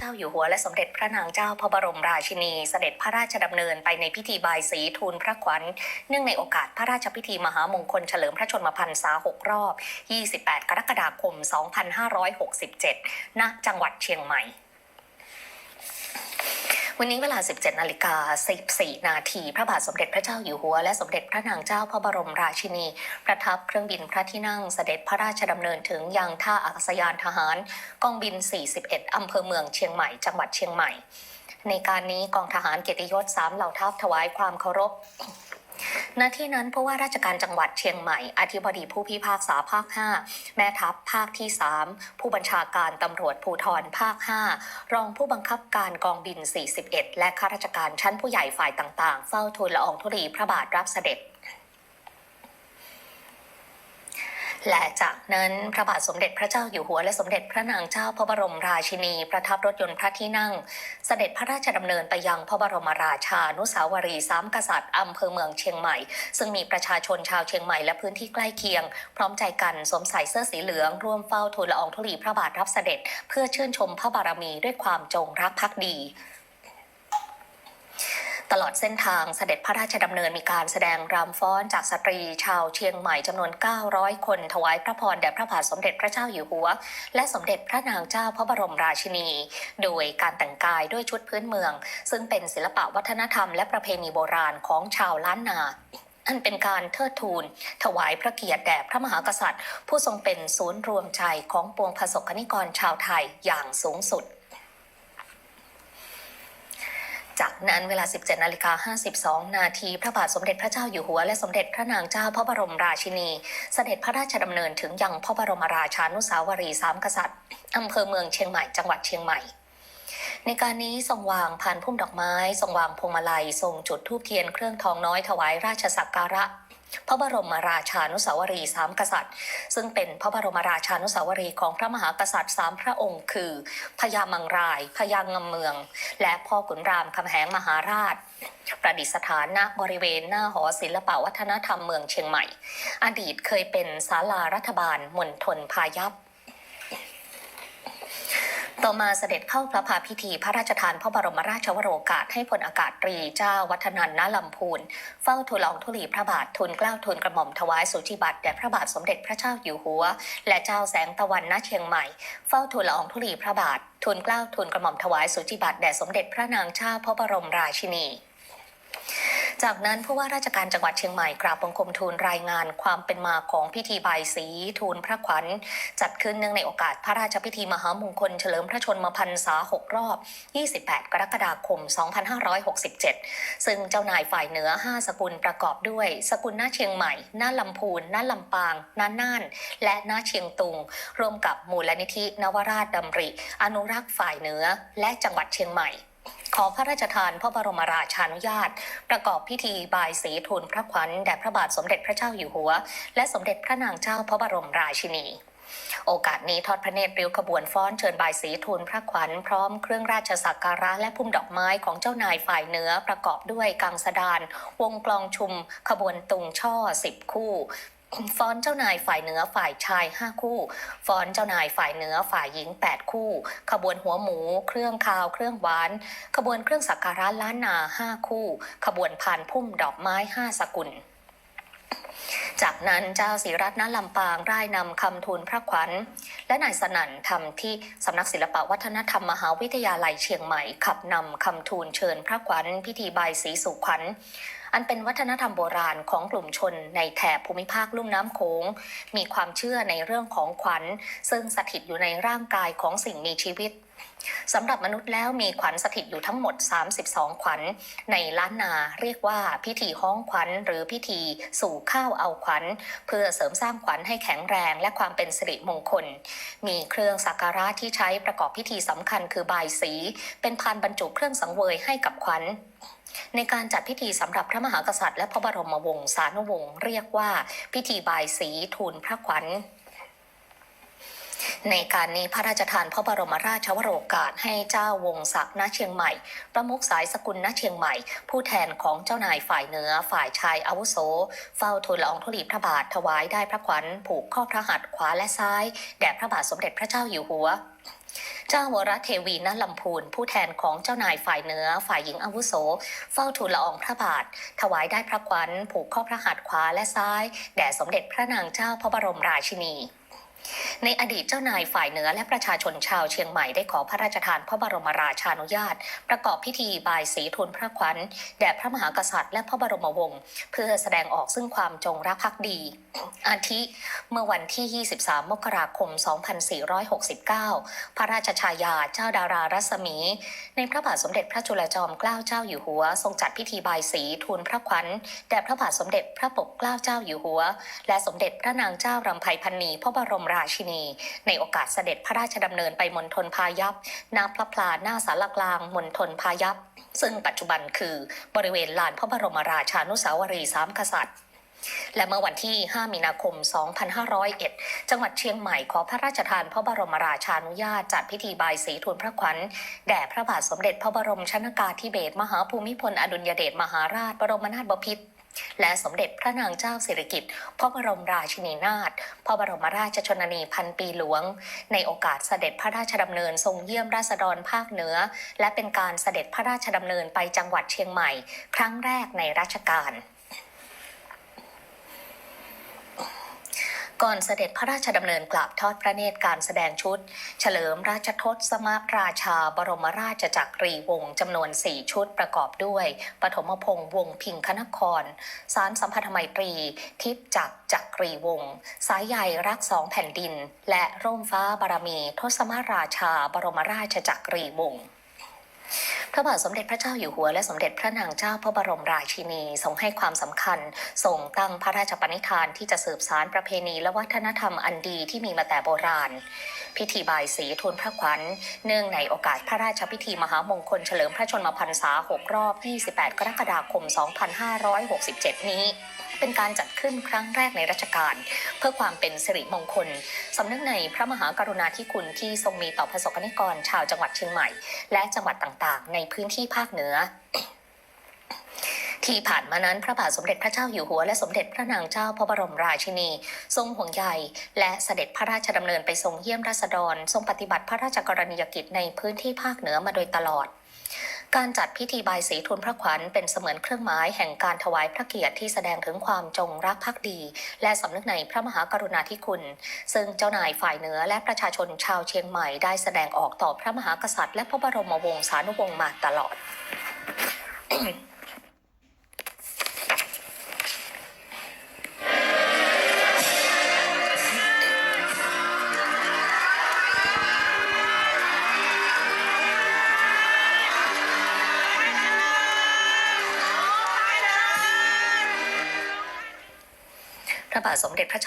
เจ้าอยู่หัวและสมเด็จพระนางเจ้าพระบรมราชินีเสด็จพระราชดำเนินไปในพิธีบายสีทูลพระขวัญ เนื่องในโอกาสพระราชพิธีมหามงคลเฉลิมพระชนมพรรษา 6 รอบ 28 กรกฎาคม 2567 ณ จังหวัดเชียงใหม่ วันนี้เวลา 17นาฬิกา14นาทีพระบาทสมเด็จพระเจ้าอยู่หัว และสมเด็จพระนางเจ้าพระบรมราชินี ประทับเครื่องบินพระที่นั่งเสด็จพระราชดำเนินถึงยังท่าอากาศยานทหารกองบิน 41 อำเภอเมืองเชียงใหม่ จังหวัดเชียงใหม่ ในการนี้กองทหารเกียรติยศสามเหล่าทัพถวายความเคารพ ณที่นั้นผู้ว่าราชการจังหวัดเชียงใหม่ อธิบดีผู้พิพากษาภาค 5 แม่ทัพภาคที่ 3 ผู้บัญชาการตำรวจภูธรภาค 5 รองผู้บังคับการกองบิน 41 และข้าราชการชั้นผู้ใหญ่ฝ่ายต่างๆ เฝ้าทูลละอองธุลีพระบาทรับเสด็จ และจากนั้นพระบาทสมเด็จพระเจ้าอยู่หัวและสมเด็จพระนางเจ้าพระบรมราชินี ประทับรถยนต์พระที่นั่ง เสด็จพระราชดำเนินไปยังพระบรมราชานุสาวรีย์สามกษัตริย์อำเภอเมืองเชียงใหม่ ซึ่งมีประชาชนชาวเชียงใหม่และพื้นที่ใกล้เคียง พร้อมใจกันสวมใส่เสื้อสีเหลือง ร่วมเฝ้าทูลละอองธุลีพระบาทรับเสด็จ เพื่อชื่นชมพระบารมีด้วยความจงรักภักดี ตลอดเส้นทางเสด็จพระราชดำเนินมีการแสดงรำฟ้อนจากสตรีชาวเชียงใหม่จำนวน 900 คน ถวายพระพรแด่พระบาทสมเด็จพระเจ้าอยู่หัว และสมเด็จพระนางเจ้าพระบรมราชินี โดยการแต่งกายด้วยชุดพื้นเมือง ซึ่งเป็นศิลปะวัฒนธรรมและประเพณีโบราณของชาวล้านนาอันเป็นการเทิดทูน ถวายพระเกียรติแด่พระมหากษัตริย์ ผู้ทรงเป็นศูนย์รวมใจของปวงประสบกนิกรชาวไทยอย่างสูงสุด นั้นเวลา 17นาฬิกา52 นาที พระบาทสมเด็จพระเจ้าอยู่หัวและสมเด็จพระนางเจ้าพระบรมราชินี เสด็จพระราชดำเนินถึงยังพระบรมราชานุสาวรีสามกษัตริย์อำเภอเมืองเชียงใหม่จังหวัดเชียงใหม่ในการนี้ทรงวางพานพุ่มดอกไม้ทรงวางพวงมาลัยทรงจุดธูปเทียนเครื่องทองน้อยถวายราชสักการะ พระบรมราชานุสาวรีสามกษัตริย์ ซึ่งเป็นพระบรมราชานุสาวรีของพระมหากษัตริย์สามพระองค์ คือพญามังรายพญางำเมือง และพ่อขุนรามคำแหงมหาราช ประดิษฐานณบริเวณหน้าหอศิลปวัฒนธรรมเมืองเชียงใหม่ อดีตเคยเป็นศาลารัฐบาลมณฑลพายัพ ต่อมาเสด็จเข้าพระพาพิธีพระราชทานพระบรมราชวโรกาสให้พลอากาศตรีเจ้าวัฒนันณลำพูนเฝ้าทูลละองธุลีพระบาททูลเกล้าทูลกระหม่อมถวายสุจิบัติแด่พระบาทสมเด็จพระเจ้าอยู่หัว และเจ้าแสงตะวันณเชียงใหม่ เฝ้าทูลละองธุลีพระบาททูลเกล้าทูลกระหม่อมถวายสุจิบัติแด่สมเด็จพระนางเจ้าพระบรมราชินี จากนั้นผู้ว่าราชการจังหวัดเชียงใหม่กราบบังคมทูลรายงานความเป็นมาของพิธีบายสีทูลพระขวัญ จัดขึ้นเนื่องในโอกาสพระราชพิธีมหามงคลเฉลิมพระชนมพรรษา 6 รอบ 28 กรกฎาคม 2567 ซึ่งเจ้านายฝ่ายเหนือ 5 สกุลประกอบด้วย สกุลหน้าเชียงใหม่หน้าลำพูนหน้าลำปางหน้าน่าน และหน้าเชียงตุง ร่วมกับมูลนิธินวราชดำริ อนุรักษ์ฝ่ายเหนือ และจังหวัดเชียงใหม่ ขอพระราชทานพระบรมราชานุญาต ประกอบพิธีบายสีทูลพระขวัญแด่พระบาทสมเด็จพระเจ้าอยู่หัว และสมเด็จพระนางเจ้าพระบรมราชินีโอกาสนี้ทอดพระเนตรริ้วขบวนฟ้อนเชิญบายสีทูลพระขวัญพร้อมเครื่องราชสักการะและพุ่มดอกไม้ของเจ้านายฝ่ายเหนือประกอบด้วยกังสดาน วงกลองชุม ขบวนตุงช่อสิบคู่ ฟ้อนเจ้านายฝ่ายเหนือฝ่ายชาย 5 คู่ ฟ้อนเจ้านายฝ่ายเหนือฝ่ายหญิง 8 คู่ ขบวนหัวหมู เครื่องคาว เครื่องหวาน ขบวนเครื่องสักการะล้านนา 5 คู่ ขบวนพานพุ่มดอกไม้ 5 สกุล จากนั้นเจ้าศรีรัตน์ลำปางร่ายนำคำทูลพระขวัญ และนายสนั่นทำที่สำนักศิลปวัฒนธรรมมหาวิทยาลัยเชียงใหม่ ขับนำคำทูลเชิญพระขวัญ พิธีบายสีสุขวัญ อันเป็นวัฒนธรรมโบราณของกลุ่มชนในแถบภูมิภาคลุ่มน้ำโขง มีความเชื่อในเรื่องของขวัญ ซึ่งสถิตอยู่ในร่างกายของสิ่งมีชีวิต สำหรับมนุษย์แล้วมีขวัญสถิตอยู่ทั้งหมด 32 ขวัญ ในล้านนาเรียกว่าพิธีห้องขวัญหรือพิธีสู่ข้าวเอาขวัญ เพื่อเสริมสร้างขวัญให้แข็งแรงและความเป็นสิริมงคล มีเครื่องสักการะที่ใช้ประกอบพิธีสำคัญคือบายสี เป็นพานบรรจุเครื่องสังเวยให้กับขวัญในการจัดพิธีสำหรับพระมหากษัตริย์และพระบรมวงศานุวงศ์เรียกว่าพิธีบายสีทูลพระขวัญ ในการนี้พระราชทานพระบรมราชวโรกาสให้เจ้าวงศักดิ์ณเชียงใหม่ ประมุขสายสกุลณเชียงใหม่ ผู้แทนของเจ้านายฝ่ายเหนือฝ่ายชายอาวุโส เฝ้าทูลละอองธุลีพระบาทถวายได้พระขวัญผูกข้อพระหัตถ์ขวาและซ้าย แด่พระบาทสมเด็จพระเจ้าอยู่หัวเจ้าวรเทวีณลำพูนผู้แทนของเจ้านายฝ่ายเหนือฝ่ายหญิงอาวุโส เฝ้าทูลละอองพระบาท ถวายได้พระขวัญผูกข้อพระหัตถ์ขวาและซ้าย แด่สมเด็จพระนางเจ้าพระบรมราชินี ในอดีตเจ้านายฝ่ายเหนือและประชาชนชาวเชียงใหม่ได้ขอพระราชทานพระบรมราชานุญาต ประกอบพิธีบายสีทูลพระขวัญแด่พระมหากษัตริย์และพระบรมวงศ์เพื่อแสดงออกซึ่งความจงรักภักดี อาทิเมื่อวันที่ 23 มกราคม 2469 พระราชชายาเจ้าดารารัศมี ในพระบาทสมเด็จพระจุลจอมเกล้าเจ้าอยู่หัว ทรงจัดพิธีบายสีทูลพระขวัญแด่พระบาทสมเด็จพระปกเกล้าเจ้าอยู่หัว และสมเด็จพระนางเจ้ารำไพพันนีพระบรมราชินี ในโอกาสเสด็จพระราชดำเนินไปมณฑลพายัพณพระพลาหน้าสารกลางมณฑลพายัพซึ่งปัจจุบันคือบริเวณลานพระบรมราชานุสาวรีย์สามกษัตริย์และเมื่อวันที่ 5 มีนาคม 2501 จังหวัดเชียงใหม่ขอพระราชทานพระบรมราชานุญาตจัดพิธีบายสีทูลพระขวัญแด่พระบาทสมเด็จพระบรมชนากาธิเบศรมหาภูมิพลอดุลยเดชมหาราชบรมนาถบพิตร และสมเด็จพระนางเจ้าสิริกิติ์พระบรมราชินีนาถพระบรมราชชนนีพันปีหลวง ในโอกาสเสด็จพระราชดำเนินทรงเยี่ยมราษฎรภาคเหนือ และเป็นการเสด็จพระราชดำเนินไปจังหวัดเชียงใหม่ ครั้งแรกในรัชกาล ก่อนเสด็จพระราชดำเนินกลับทอดพระเนตรการแสดงชุด เฉลิมราชทศมราชาบรมราชจักรีวงศ์จำนวน 4 ชุดประกอบด้วย ปฐมพงษ์วงพิงคนคร สารสัมพันธไมตรี ทิพจักรจักรีวงศ์สายใยรักสองแผ่นดิน และร่มฟ้าบารมี ทศมาราชาบรมราชจักรีวงศ์ ระบาทสมเด็จพระเจ้าอยู่หัวและสมเด็จพระนางเจ้าพระบรมราชินีทรงให้ความสำคัญทรงตั้งพระราชปณิธานที่จะสืบสารประเพณีและวัฒนธรรมอันดีที่มีมาแต่โบราณ พิธีบายสีทูลพระขวัญ เนื่องในโอกาสพระราชพิธีมหามงคลเฉลิมพระชนมพรรษา 6 รอบ 28 กรกฎาคม 2567 นี้เป็นการจัดขึ้นครั้งแรกในรัชกาลเพื่อความเป็นสิริมงคล สำนึกในพระมหากรุณาธิคุณที่ทรงมีต่อประสกนิกรชาวจังหวัดเชียงใหม่ และจังหวัดต่างๆ ในพื้นที่ภาคเหนือ ที่ผ่านมานั้นพระบาทสมเด็จพระเจ้าอยู่หัวและสมเด็จพระนางเจ้าพระบรมราชินี ทรงห่วงใยและเสด็จพระราชดำเนินไปทรงเยี่ยมราษฎร ทรงปฏิบัติพระราชกรณียกิจในพื้นที่ภาคเหนือมาโดยตลอด การจัดพิธีบายสีทูลพระขวัญเป็นเสมือนเครื่องหมายแห่งการถวายพระเกียรติที่แสดงถึงความจงรักภักดี และสำนึกในพระมหากรุณาธิคุณ ซึ่งเจ้านายฝ่ายเหนือและประชาชนชาวเชียงใหม่ได้แสดงออกต่อพระมหากษัตริย์ และพระบรมวงศานุวงศ์มาตลอด สมเด็จพระเจ้า